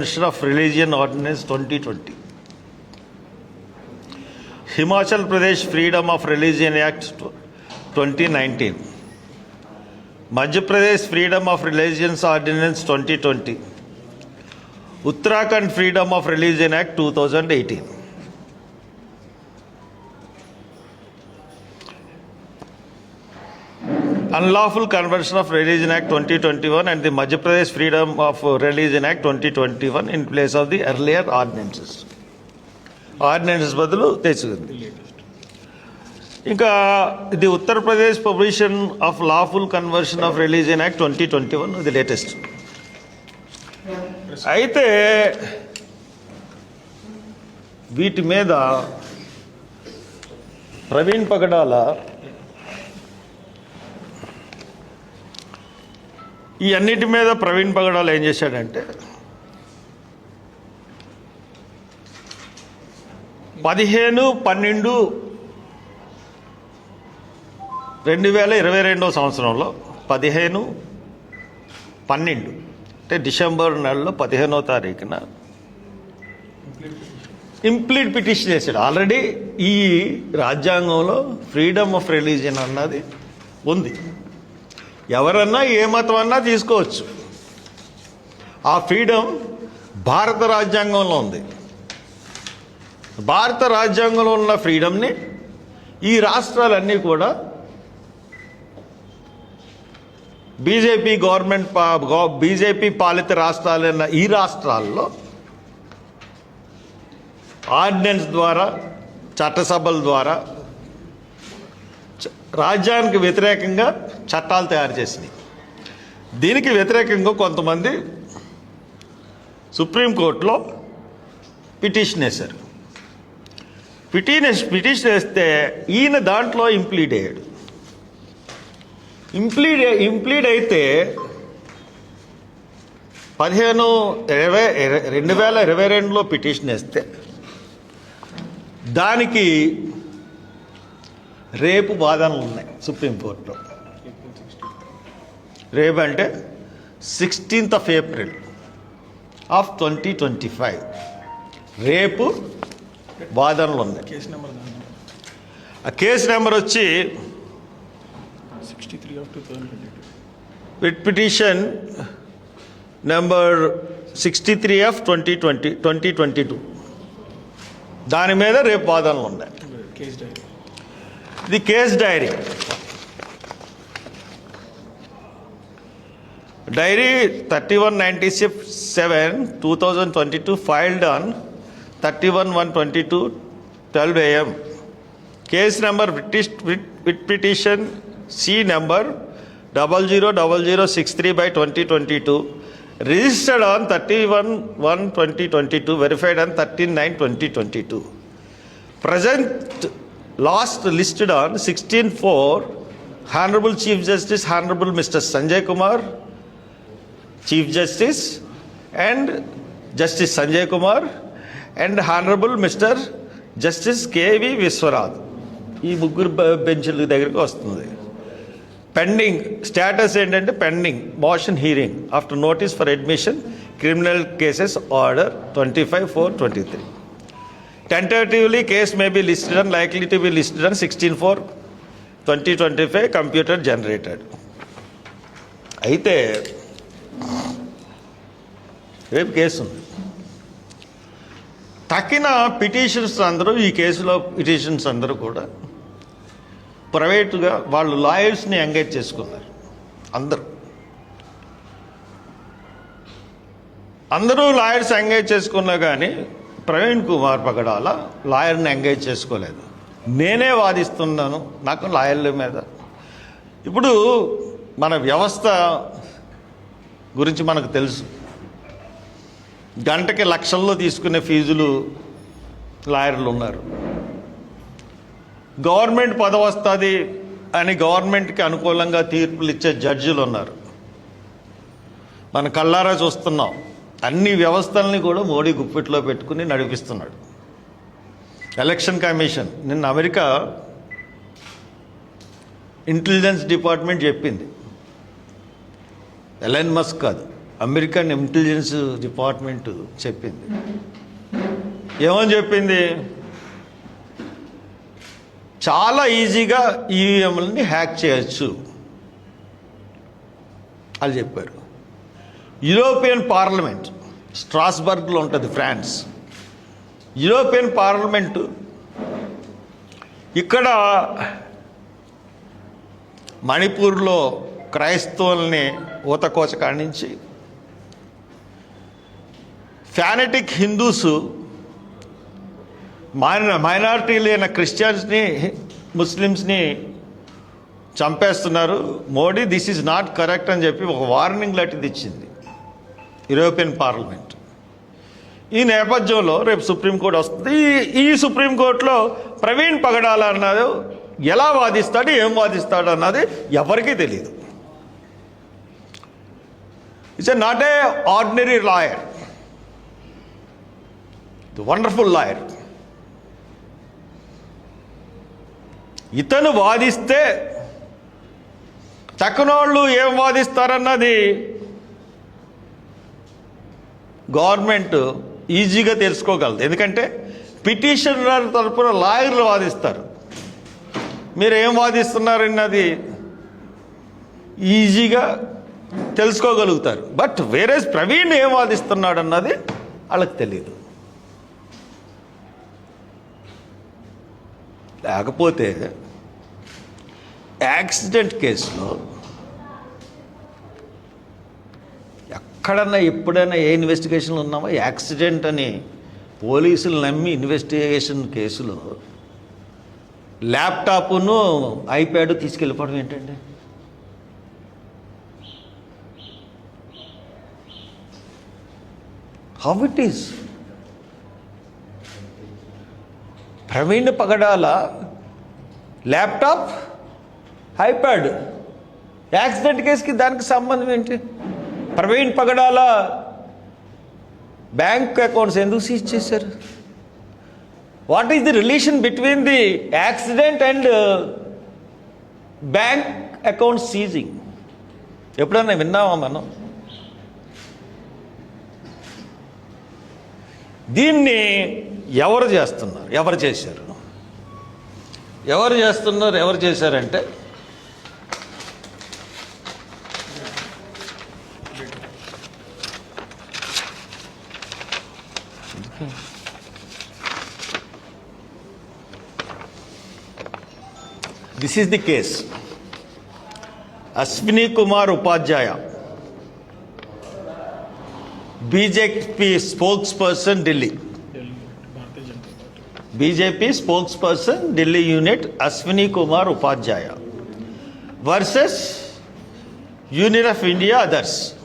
Convention of Religion Ordinance 2020. Himachal Pradesh Freedom of Religion Act 2019. Madhya Pradesh Freedom of Religions Ordinance 2020. Uttarakhand Freedom of Religion Act 2018. Unlawful conversion of religion act twenty twenty one and the Madhya Pradesh freedom of religion act twenty twenty one in place of the earlier ordinances ordinances బదులు తెచ్చుకుంది ఇంకా the Uttar Pradesh prohibition of lawful conversion of religion act twenty twenty one ఇది latest అయితే వీటి మీద ప్రవీణ్ పగడాల ఈ అన్నిటి మీద ప్రవీణ్ పగడాలు ఏం చేశాడంటే పదిహేను పన్నెండు రెండు వేల ఇరవై రెండవ సంవత్సరంలో పదిహేను పన్నెండు అంటే డిసెంబర్ నెలలో పదిహేనో తారీఖున ఇంప్లీట్ పిటిషన్ చేశాడు ఆల్రెడీ ఈ రాజ్యాంగంలో ఫ్రీడమ్ ఆఫ్ రిలీజియన్ అన్నది ఉంది. ఎవరన్నా ఏ మతం అన్నా తీసుకోవచ్చు. ఆ ఫ్రీడమ్ భారత రాజ్యాంగంలో ఉంది. భారత రాజ్యాంగంలో ఉన్న ఫ్రీడమ్ని ఈ రాష్ట్రాలన్నీ కూడా బీజేపీ గవర్నమెంట్ బీజేపీ పాలిత రాష్ట్రాలైన ఈ రాష్ట్రాల్లో ఆర్డినెన్స్ ద్వారా చట్టసభల ద్వారా రాజ్యానికి వ్యతిరేకంగా చట్టాలు తయారు చేసినాయి. దీనికి వ్యతిరేకంగా కొంతమంది సుప్రీంకోర్టులో పిటిషన్ వేశారు. పిటిషన్ పిటిషన్ వేస్తే ఈయన దాంట్లో ఇంప్లీడ్ అయ్యాడు. ఇంప్లీడ్ ఇంప్లీడ్ అయితే పదిహేను ఇరవై రెండు వేల ఇరవై రెండులో పిటిషన్ వేస్తే దానికి రేపు వాదనలు ఉన్నాయి సుప్రీంకోర్టులో రేపు అంటే sixteenth of April of twenty twenty five. రేపు వాదనలు ఉన్నాయి. కేసు నెంబర్ దాని ఆ కేసు నెంబర్ వచ్చి sixty three of two thousand twenty two. With petition number sixty three of twenty twenty twenty twenty two. దాని మీద రేపు వాదనలు ఉన్నాయి. the case diary. Diary 3197 2022 filed on 31122 12 am. Case number British with petition C number 000063 by 2022 registered on 31 1 2022 verified on 13 9 2022 present last listed on sixteen four honourable chief justice honourable mister Sanjay Kumar chief justice and justice Sanjay Kumar and honourable mister justice K V Viswanath ఈ ముగ్గురు బెంచ్ల దగ్గరికి వస్తుంది. Pending status ఏంటంటే pending motion hearing after notice for admission criminal cases order twenty five four twenty three tentatively case may be listed and likely to be listed and sixteen four twenty twenty five computer generated అయితే రేపు case ఉంది. తక్కిన petitions అందరూ ఈ కేసులో petitions అందరూ కూడా ప్రైవేటుగా వాళ్ళు లాయర్స్ని ఎంగేజ్ చేసుకున్నారు. అందరూ. అందరూ లాయర్స్ ఎంగేజ్ చేసుకున్నా కానీ ప్రవీణ్ కుమార్ పగడాల లాయర్ని ఎంగేజ్ చేసుకోలేదు. నేనే వాదిస్తున్నాను. నాకు లాయర్ల మీద. ఇప్పుడు మన వ్యవస్థ గురించి మనకు తెలుసు. గంటకి లక్షల్లో తీసుకునే ఫీజులు లాయర్లు ఉన్నారు. గవర్నమెంట్ పదవి వస్తుంది అని గవర్నమెంట్కి అనుకూలంగా తీర్పులు ఇచ్చే జడ్జిలు ఉన్నారు. మన కళ్ళారా చూస్తున్నాం. అన్ని వ్యవస్థల్ని కూడా మోడీ గుప్పిట్లో పెట్టుకుని నడిపిస్తున్నాడు. Election commission. నిన్న అమెరికా ఇంటెలిజెన్స్ డిపార్ట్మెంట్ చెప్పింది. ఎలైన్ మస్క్ కాదు అమెరికన్ ఇంటెలిజెన్స్ డిపార్ట్మెంట్ చెప్పింది. ఏమని చెప్పింది? చాలా ఈజీగా ఈవీఎంలని హ్యాక్ చేయొచ్చు అని చెప్పారు. యూరోపియన్ పార్లమెంట్ స్ట్రాస్బర్గ్లో ఉంటుంది ఫ్రాన్స్ యూరోపియన్ పార్లమెంటు ఇక్కడ మణిపూర్లో క్రైస్తవుల్ని ఊతకోచ కాణించి ఫ్యానటిక్ హిందూస్ మైన మైనారిటీలు అయిన క్రిస్టియన్స్ని ముస్లిమ్స్ని చంపేస్తున్నారు. Modi this is not correct అని చెప్పి ఒక వార్నింగ్ లాంటిది ఇచ్చింది. యూరోపియన్ పార్లమెంట్ ఈ నేపథ్యంలో రేపు సుప్రీంకోర్టు వస్తుంది. ఈ- ఈ సుప్రీంకోర్టులో ప్రవీణ్ పగడాల అన్నది ఎలా వాదిస్తాడు ఏం వాదిస్తాడు అన్నది ఎవరికీ తెలియదు it's not a ordinary lawyer wonderful lawyer ఇతను వాదిస్తే చక్కనోళ్ళు ఏం వాదిస్తారన్నది గవర్నమెంట్ ఈజీగా తెలుసుకోగలదు. ఎందుకంటే పిటిషనర్ తరపున లాయర్లు వాదిస్తారు. మీరు ఏం వాదిస్తున్నారన్నది ఈజీగా తెలుసుకోగలుగుతారు. బట్ వేరే ప్రవీణ్ ఏం వాదిస్తున్నాడు అన్నది వాళ్ళకి తెలియదు లేకపోతే యాక్సిడెంట్ కేసులో ఎక్కడన్నా ఎప్పుడైనా ఏ ఇన్వెస్టిగేషన్లు ఉన్నామో యాక్సిడెంట్ అని పోలీసులు నమ్మి ఇన్వెస్టిగేషన్ కేసులో ల్యాప్టాప్ను ఐప్యాడ్ తీసుకెళ్ళిపోవడం ఏంటండి? How it is Praveen Pagadala laptop iPad. Accident కేసుకి దానికి సంబంధం ఏంటి? ప్రవీణ్ పగడాల బ్యాంక్ అకౌంట్స్ ఎందుకు సీజ్ చేశారు? What is the relation between the accident and bank account seizing ఎప్పుడన్నా విన్నామా మనం? దీన్ని ఎవరు చేస్తున్నారు? ఎవరు చేశారు? ఎవరు చేస్తున్నారు? ఎవరు చేశారంటే Okay. This is the case. Aswini Kumar Upadhyaya, BJP spokesperson Delhi. BJP spokesperson Delhi unit Aswini Kumar Upadhyaya versus Union of India others.